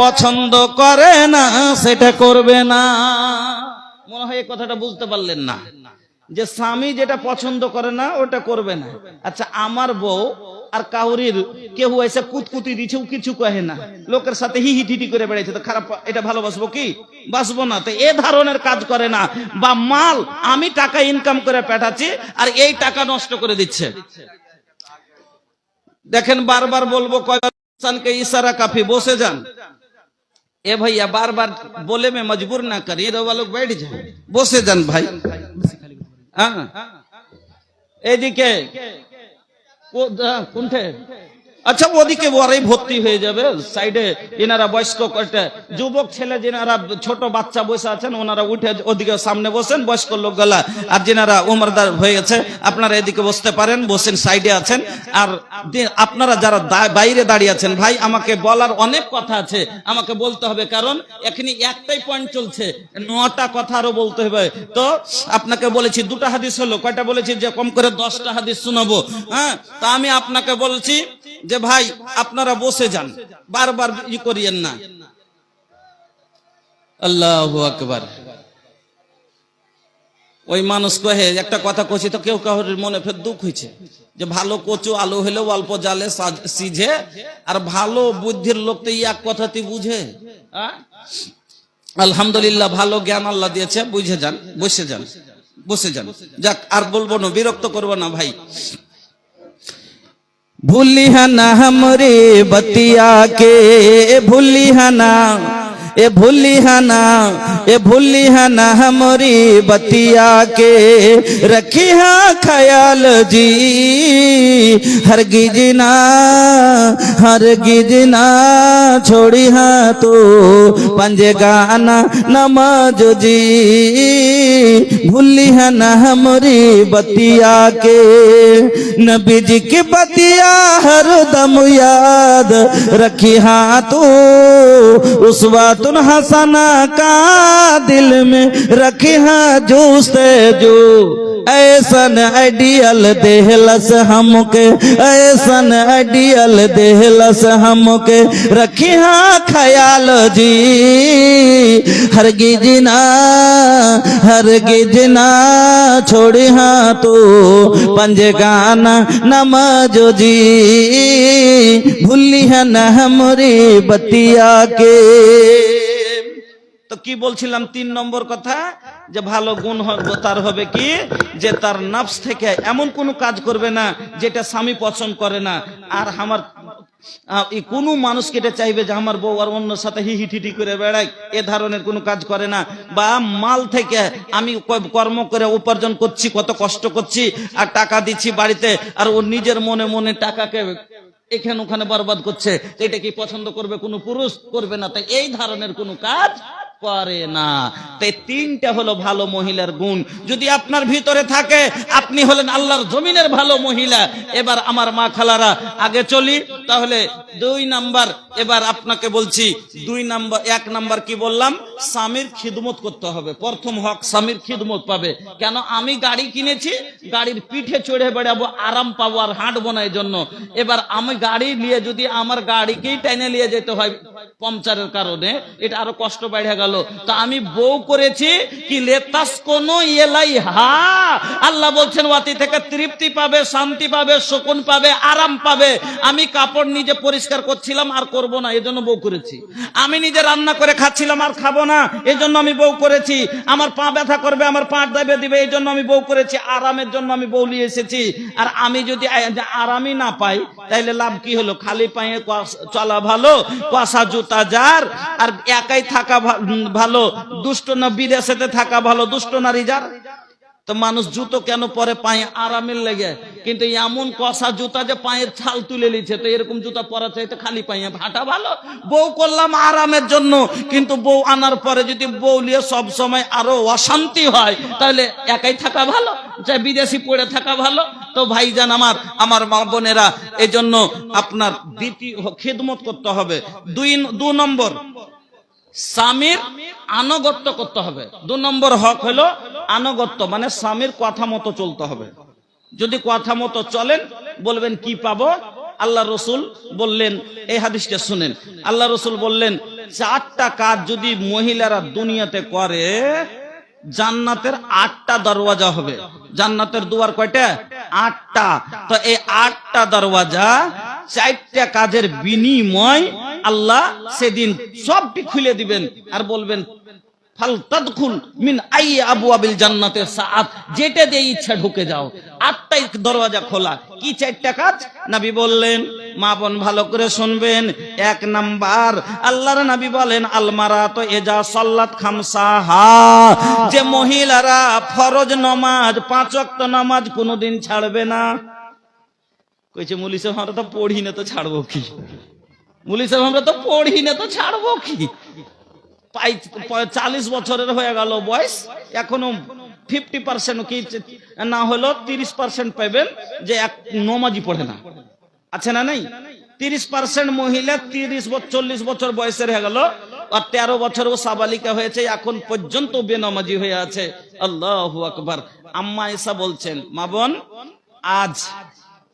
পছন্দ করে না, সেটা করবে না। মনে হয় এই কথাটা বুঝতে পারলেন না। যে স্বামী যেটা পছন্দ করে না, ওটা করবে না। আচ্ছা আমার বউ আর কাউরির কেউ এসে কুতকুতি দিছে কিছু কহে না। লোকের সাথে হি হি টিটি করে বেড়াইছে, তো খারাপ, এটা ভালোবাসবো কি? বাসবো না। তো এ ধরনের কাজ করে না। বা মাল আমি টাকা ইনকাম করে পাঠাচ্ছি আর এই টাকা নষ্ট করে দিচ্ছে। দেখেন বারবার বলব কয়েককে ইশারা কাফি, বসে যান। ए भैया बार बार बोले में मजबूर ना करी रवा लोग बैठ जाए। बोसे जन भाई। हाँ। ए जी के हाँ, कुंठे। আচ্ছা ওদিকে ওরাই ভর্তি হয়ে যাবে। সাইডে এনারা বয়স্ক কয়েকটা যুবক ছেলে, যেনারা ছোট বাচ্চা বসে আছেন, ওনারা উঠে ওদিকে সামনে বসেন, বয়স্ক লোক লোকগুলা। আর যেনারা উমরদার হয়ে গেছে আপনারা এদিকে বসতে পারেন, বসেন, সাইডে আছেন। আর আপনারা যারা বাইরে দাঁড়িয়ে আছেন, ভাই, আমাকে বলার অনেক কথা আছে। আমাকে বলতে হবে, কারণ এখানে একটাই পয়েন্ট চলছে, নটা কথা আরও বলতে হবে। তো আপনাকে বলেছি, দুটো হাদিস হলো, কয়টা বলেছি, যে কম করে দশটা হাদিস শোনাবো। হ্যাঁ তা আমি আপনাকে বলছি যে ভাই, আপনারা বসে যান। বারবার ই করিয়েন না। আল্লাহ আকবার। ওই মানুষ কহে, একটা কথা কছি তো কেউ কাউর মনে ফের দুঃখ হয়েছে যে ভালো কচু আলু হলেও অল্প জালে সিঝে আর ভালো বুদ্ধির লোক তো এক কথাতে বুঝে? আলহামদুলিল্লাহ, ভালো জ্ঞান আল্লাহ দিয়েছে, বুঝে যান, বসে যান বসে যান। যাক, আর বলব না, বিরক্ত করব না ভাই। भूलिहना हमरे बतिया के भूलिहना ए भूलिया ना ए भूलिया ना हमरी बतिया के रखिया ख्याल जी। हरगिज ना हरगिज ना छोड़ी हाँ तो पंजे गाना नमाज़ जी। भूलिया ना हमरी बतिया के नबी जी की बतिया हर दम याद रखी हाँ तू उसवातुन हसना का दिल में रखी हाँ से जो ऐसन आइडियल देहलस हमके, ऐसन आइडियल देहलस हमके। रखी हाँ ख्याल जी, हर गिजना हर गिजना छोड़ी हाँ तू पंज गाना नमाज़ जी। भूली है न हमरी बतिया के। তো কি বলছিলাম? তিন নম্বর কথা, যে ভালো গুণ তার হবে কি? যে তার নফস থেকে এমন কোনো কাজ করবে না, যেটা স্বামী পছন্দ করে না। আর আমার কোনো মানুষকে এটা চাইবে যে আমার বউ আর অন্য সাথে হি হি ঠিটি করে বেড়ায়, এ ধরনের কোনো কাজ করে না। বা মাল থেকে আমি কর্ম করে উপার্জন করছি, কত কষ্ট করছি, আর টাকা দিচ্ছি বাড়িতে, আর ও নিজের মনে মনে টাকাকে এখানে ওখানে বরবাদ করছে এটা কি পছন্দ করবে? কোনো পুরুষ করবে না। তাই এই ধরনের কোনো কাজ করে না। তাই তিনটা হলো ভালো মহিলার গুণ। যদি আপনার ভিতরে থাকে, আপনি হলেন আল্লাহর জমিনের ভালো মহিলা। এবার আমার মা খালারা, আগে চলি। তাহলে দুই নাম্বার, এবার আপনাকে বলছি, দুই নাম্বার, এক নাম্বার কি বললাম? স্বামীর খিদমত করতে হবে। প্রথম হক, স্বামীর খিদমত পাবে। কেন? আমি গাড়ি কিনেছি, গাড়ির পিঠে চড়ে বেড়াবো, আরাম পাবো আর হাঁটবো না জন্য এবার আমি গাড়ি নিয়ে যদি আমার গাড়িকেই টেনে নিয়ে যেতে হয় পাংচারের কারণে, এটা আরও কষ্ট বেড়ে গেল। তো আমি বউ করেছি, কি লেতাস কোন এলাই হা? আল্লাহ বলছেন ওয়াতি থেকে তৃপ্তি পাবে, শান্তি পাবে সুকুন পাবে, আরাম পাবে। আমি কাপড় নিজে পরিষ্কার করছিলাম, আর করব না, এজন্য বউ করেছি। আমি নিজে রান্না করে খাচ্ছিলাম, আর খাব না, এজন্য আমি বউ করেছি। আমার পা ব্যথা করবে, আমার পা দেবে দিবে এই জন্য আমি বউ করেছি। আরামের জন্য আমি বউ নিয়ে এসেছি। আর আমি যদি আরামই না পাই, তাইলে লাভ কি হলো? খালি পায়ে চলা ভালো, কুয়াশা জুতা যার, আর একাই থাকা ভালো। দুষ্ট না বিদেশেতে থাকা ভালো, দুষ্ট নারী যার তো মানুষ জুতো কেন পরে পায়ে আরামের লেগে? কিন্তু এমন কষা জুতা যে পায়ের ছাল তুলে নিচ্ছে, তো এরকম জুতা পরা চাইতে খালি পায়ে। হাঁটা ভালো? বউ করলাম আরামের জন্য, কিন্তু বউ আনার পরে যদি বউ নিয়ে সব সময় আরও অশান্তি হয়, তাহলে একাই থাকা ভালো? চাই বিদেশি পড়ে থাকা ভালো? তো ভাইজান আমার আমার মা বোনেরা এই জন্য আপনার দ্বিতীয় খেদমত করতে হবে। দুই, দু নম্বর স্বামীর আনুগত্য করতে হবে। দু নম্বর হক হলো আনুগত্য মানে স্বামীর কথা মতো চলতে হবে। যদি কথা মতো চলেন, বলবেন, কি পাবো? আল্লাহ রসুল বললেন, এই হাদিসটা শুনেন। আল্লাহ রসুল বললেন, চারটা কাজ যদি মহিলারা দুনিয়াতে করে, জান্নাতের আটটা দরওয়াজা হবে। জান্নাতের দুয়ার কয়টা? আটটা। তো এই আটটা দরওয়াজা চারটা কাজের বিনিময় আল্লাহ সেদিন সবটি খুলে দিবেন আর বলবেন মিন আবু আবিল জান্নাতে সাআত, যেটা দিয়ে ইচ্ছা ঢুকে যাও। দরওয়াজা খোলা। কি কাজ? নবী বললেন, মা বোন ভালো করে শুনবেন। এক নাম্বার নবী বলেন, আলমারা তো এজা যে মহিলারা ফরজ নামাজ, পাঁচ ওয়াক্ত নামাজ কোনোদিন ছাড়বে না। কইছে, মুলি সাহেব, আমরা তো পড়ি না তো ছাড়বো কি? মুলি সাহেব, আমরা তো পড়ি না তো ছাড়বো কি? চালিশ বছরের হয়ে গেল বয়স, এখনও ফিফটি পার্সেন্ট কি না হলো তিরিশ পার্সেন্ট পাবেন যে এক নমাজি পড়ে না। আছে না নাই? তিরিশ পার্সেন্ট মহিলা তিরিশ চল্লিশ বছর বয়সের হয়ে গেল, আর তেরো বছর ও সাবালিকা হয়েছে, এখন পর্যন্ত বেনমাজি হয়ে আছে। আল্লাহ আকবার। আম্মা এসা বলছেন, মা বোন, আজ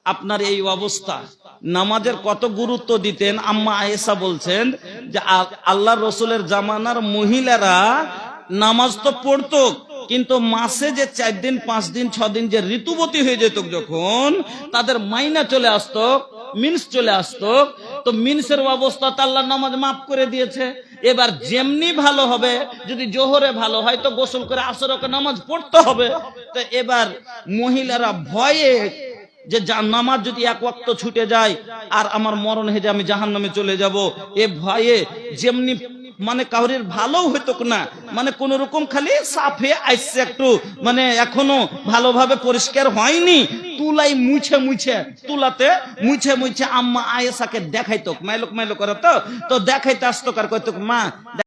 আপনার এই অবস্থা। নামাজের কত গুরুত্ব দিতেন? আম্মা আয়েশা বলছেন যে, আ- আল্লাহর রসুলের জামানার মহিলারা নামাজ তো পড়তো, কিন্তু মাসে যে চার দিন, পাঁচ দিন, ছ দিন যে ঋতুবতী হয়ে যেত যখন, তাদের মাইনা চলে আসতো, মিন্স চলে আসতো। তো মিন্সের অবস্থা তো আল্লাহ নামাজ মাফ করে দিয়েছে। এবার যেমনি ভালো হবে, যদি জোহরে ভালো হয়, তো গোসল করে আসরকে নামাজ পড়তে হবে। তো এবার মহিলারা ভয়ে যে নামাজ যদি এক ওয়াক্ত ছুটে যায়, আর আমার মরণ হয়ে আমি জাহান নামে চলে যাব। এ ভয়ে যেমনি মানে কাউরির ভালো হইতো না মানে কোন রকম খালি সাফে আইসছে একটু মানে এখনও ভালোভাবে পরিষ্কার হয়নি। তুলাই মুছে মুছে, তুলাতে মুছে মুছে আম্মা আয়েসাকে দেখাইতো, মাইলক মাইলক করে তো তো দেখাইতে আসতো কার, কইতো, মা